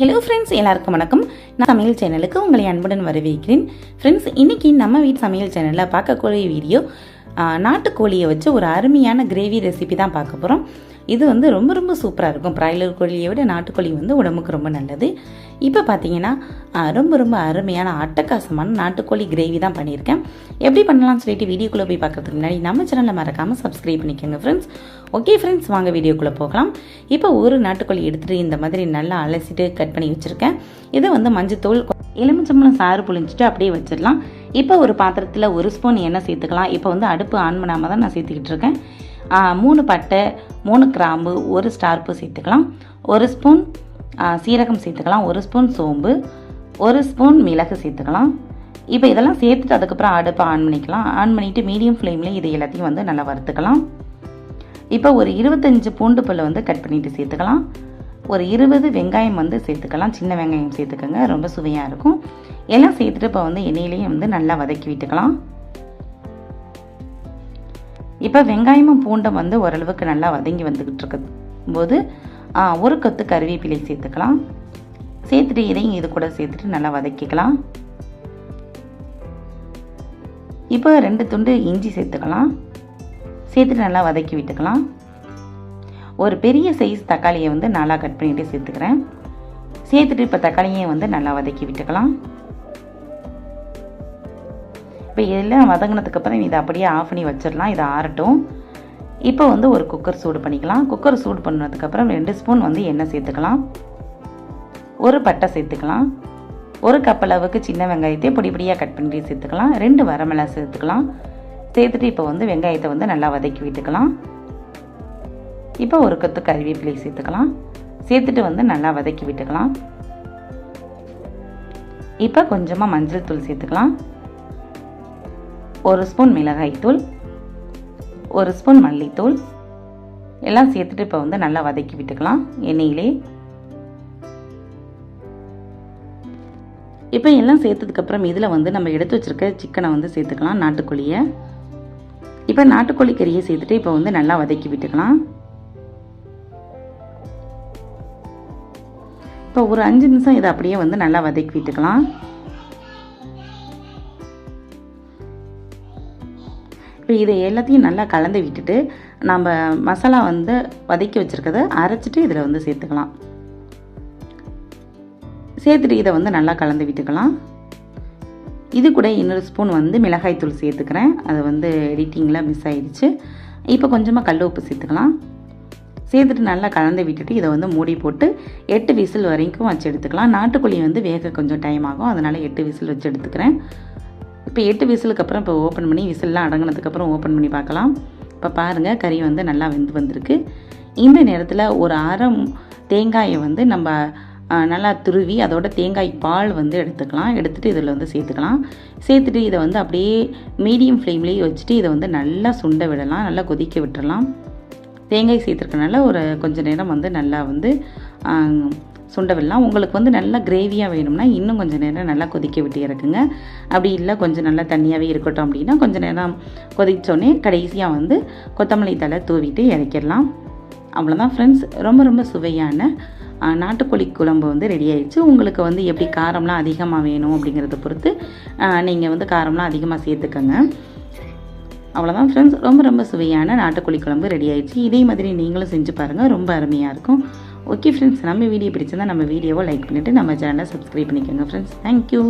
Hello friends எல்லாருக்கும் வணக்கம். நான் சமையல் சேனலுக்கு உங்களை அன்புடன் வரவேற்கிறேன். ஃப்ரெண்ட்ஸ் இன்னைக்கு நம்ம வீட்டு சமையல் சேனலில் பார்க்கக்கூடிய வீடியோ நாட்டுக்கோழியை வச்சு ஒரு அருமையான கிரேவி ரெசிபி தான் பார்க்க போகிறோம் இது வந்து ரொம்ப ரொம்ப சூப்பராக இருக்கும். பிராய்லர் கோழியை விட நாட்டுக்கோழி வந்து உடம்புக்கு ரொம்ப நல்லது. இப்போ பார்த்தீங்கன்னா ரொம்ப ரொம்ப அருமையான அட்டகாசமான நாட்டுக்கோழி கிரேவி தான் பண்ணியிருக்கேன். எப்படி பண்ணலாம்னு சொல்லிட்டு வீடியோக்குள்ளே போய் பார்க்குறதுக்கு முன்னாடி நம்ம சேனலில் மறக்காமல் சப்ஸ்கிரைப் பண்ணிக்கோங்க ஃப்ரெண்ட்ஸ் ஓகே ஃப்ரெண்ட்ஸ் வாங்க வீடியோக்குள்ளே போகலாம். இப்போ ஒரு நாட்டுக்கோழி எடுத்துகிட்டு இந்த மாதிரி நல்லா அலசிட்டு கட் பண்ணி வச்சுருக்கேன். இதை வந்து மஞ்சத்தூள் எலுமிச்சம்பழம் சாறு புளிஞ்சிட்டு அப்படியே வச்சிடலாம். இப்போ ஒரு பாத்திரத்தில் ஒரு ஸ்பூன் எண்ணெய் சேர்த்துக்கலாம். இப்போ வந்து அடுப்பு ஆன் பண்ணாமல் தான் நான் சேர்த்துக்கிட்டு இருக்கேன். மூணு பட்டை மூணு கிராம்பு ஒரு ஸ்டார்ப்பு சேர்த்துக்கலாம். ஒரு ஸ்பூன் சீரகம் சேர்த்துக்கலாம். ஒரு ஸ்பூன் சோம்பு ஒரு ஸ்பூன் மிளகு சேர்த்துக்கலாம். இப்போ இதெல்லாம் சேர்த்துட்டு அதுக்கப்புறம் அடுப்பை ஆன் பண்ணிக்கலாம். ஆன் பண்ணிவிட்டு மீடியம் ஃப்ளேமில் இது எல்லாத்தையும் வந்து நல்லா வறுத்துக்கலாம். இப்போ ஒரு இருபத்தஞ்சு பூண்டு பல் வந்து கட் பண்ணிட்டு சேர்த்துக்கலாம். ஒரு இருபது வெங்காயம் வந்து சேர்த்துக்கலாம். சின்ன வெங்காயம் சேர்த்துக்கோங்க ரொம்ப சுவையாக இருக்கும். எல்லாம் சேர்த்துட்டு இப்போ வந்து எண்ணெயிலையும் வந்து நல்லா வதக்கி விட்டுக்கலாம். இப்போ வெங்காயமும் பூண்டும் வந்து ஓரளவுக்கு நல்லா வதங்கி வந்துக்கிட்டு இருக்கும் போது ஒரு கொத்து கருவேப்பிலை சேர்த்துக்கலாம். சேர்த்துட்டு இதையும் இது கூட சேர்த்துட்டு நல்லா வதக்கிக்கலாம். இப்போ ரெண்டு துண்டு இஞ்சி சேர்த்துக்கலாம். சேர்த்துட்டு நல்லா வதக்கி விட்டுக்கலாம். ஒரு பெரிய சைஸ் தக்காளியை வந்து நல்லா கட் பண்ணிட்டு சேர்த்துக்கிறேன். சேர்த்துட்டு இப்போ தக்காளியை வந்து நல்லா வதக்கி விட்டுக்கலாம். இப்போ எல்லாம் வதங்கினதுக்கப்புறம் இதை அப்படியே ஆஃப் பண்ணி வச்சிடலாம். இதை ஆறட்டும். இப்போ வந்து ஒரு குக்கர் சூடு பண்ணிக்கலாம். குக்கர் சூடு பண்ணதுக்கப்புறம் ரெண்டு ஸ்பூன் வந்து எண்ணெய் சேர்த்துக்கலாம். ஒரு பட்டை சேர்த்துக்கலாம். ஒரு கப் அளவுக்கு சின்ன வெங்காயத்தை பொடி பொடியாக கட் பண்ணி சேர்த்துக்கலாம். ரெண்டு வரமிளகா சேர்த்துக்கலாம். சேர்த்துட்டு இப்போ வந்து வெங்காயத்தை வந்து நல்லா வதக்கி விட்டுக்கலாம். இப்போ ஒரு கொத்து கறிவேப்பிலை சேர்த்துக்கலாம். சேர்த்துட்டு வந்து நல்லா வதக்கி விட்டுக்கலாம். இப்போ கொஞ்சமாக மஞ்சள் தூள் சேர்த்துக்கலாம். ஒரு ஸ்பூன் மிளகாய்த்தூள் ஒரு ஸ்பூன் மல்லித்தூள். எல்லாம் சேர்த்துட்டு இப்போ வந்து நல்லா வதக்கி விட்டுக்கலாம் எண்ணெயிலே. இப்போ எல்லாம் சேர்த்ததுக்கப்புறம் இதில் வந்து நம்ம எடுத்து வச்சிருக்க சிக்கனை வந்து சேர்த்துக்கலாம் நாட்டுக்கோழியை. இப்போ நாட்டுக்கோழி கறியை சேர்த்துட்டு இப்போ வந்து நல்லா வதக்கி விட்டுக்கலாம். இப்போ ஒரு அஞ்சு நிமிஷம் இதை அப்படியே வந்து நல்லா வதக்கி விட்டுக்கலாம். இப்போ இதை எல்லாத்தையும் நல்லா கலந்து விட்டுட்டு நம்ம மசாலா வந்து வதக்கி வச்சுருக்கதை அரைச்சிட்டு இதில் வந்து சேர்த்துக்கலாம். சேர்த்துட்டு இதை வந்து நல்லா கலந்து விட்டுக்கலாம். இது கூட இன்னொரு ஸ்பூன் வந்து மிளகாய் தூள் சேர்த்துக்கிறேன். அது வந்து எடிட்டிங்கில் மிஸ் ஆகிடுச்சு இப்போ கொஞ்சமாக கல் உப்பு சேர்த்துக்கலாம். சேர்த்துட்டு நல்லா கலந்து விட்டுட்டு இதை வந்து மூடி போட்டு எட்டு விசில் வரைக்கும் வச்சு எடுத்துக்கலாம். நாட்டுக்கோழி வந்து வேக கொஞ்சம் டைம் ஆகும். அதனால் எட்டு விசில் வச்சு எடுத்துக்கிறேன். இப்போ எட்டு விசிலுக்கு அப்புறம் இப்போ ஓப்பன் பண்ணி விசில்லாம் அடங்கினதுக்கப்புறம் ஓப்பன் பண்ணி பார்க்கலாம். இப்போ பாருங்கள் கறி வந்து நல்லா வெந்து வந்திருக்கு. இந்த நேரத்தில் ஒரு அரை தேங்காயை வந்து நம்ம நல்லா துருவி அதோட தேங்காய் பால் வந்து எடுத்துக்கலாம். எடுத்துகிட்டு இதில் வந்து சேர்த்துக்கலாம். சேர்த்துட்டு இதை வந்து அப்படியே மீடியம் ஃப்ளேம்லேயே வச்சுட்டு இதை வந்து நல்லா சுண்ட விடலாம். நல்லா கொதிக்க விட்டுறலாம். தேங்காய் சேர்த்துருக்கனால ஒரு கொஞ்சம் நேரம் வந்து நல்லா வந்து சுண்டவெல்லாம் உங்களுக்கு வந்து நல்லா கிரேவியாக வேணும்னா இன்னும் கொஞ்சம் நேரம் நல்லா கொதிக்க விட்டு இறக்குங்க அப்படி இல்லை கொஞ்சம் நல்லா தண்ணியாகவே இருக்கட்டும் அப்படின்னா கொஞ்சம் நேரம் கொதித்தோடனே கடைசியாக வந்து கொத்தமல்லி தழை தூவிட்டு இறக்கிடலாம். அவ்வளோதான் ஃப்ரெண்ட்ஸ் ரொம்ப ரொம்ப சுவையான நாட்டுக்கோழி குழம்பு வந்து ரெடி ஆயிடுச்சு. உங்களுக்கு வந்து எப்படி காரம்லாம் அதிகமாக வேணும் அப்படிங்கிறத பொறுத்து நீங்கள் வந்து காரம்லாம் அதிகமாக சேர்த்துக்கோங்க. அவ்வளோதான் ஃப்ரெண்ட்ஸ் ரொம்ப ரொம்ப சுவையான நாட்டுக்கோழி குழம்பு ரெடி ஆயிடுச்சு. இதே மாதிரி நீங்களும் செஞ்சு பாருங்கள் ரொம்ப அருமையாக இருக்கும். ஓகே ஃப்ரெண்ட்ஸ் நம்ம வீடியோ பிடிச்சிருந்தா நம்ம வீடியோவை லைக் பண்ணிவிட்டு நம்ம சேனலை சப்ஸ்கிரைப் பண்ணிக்கோங்க ஃப்ரெண்ட்ஸ் தேங்க்யூ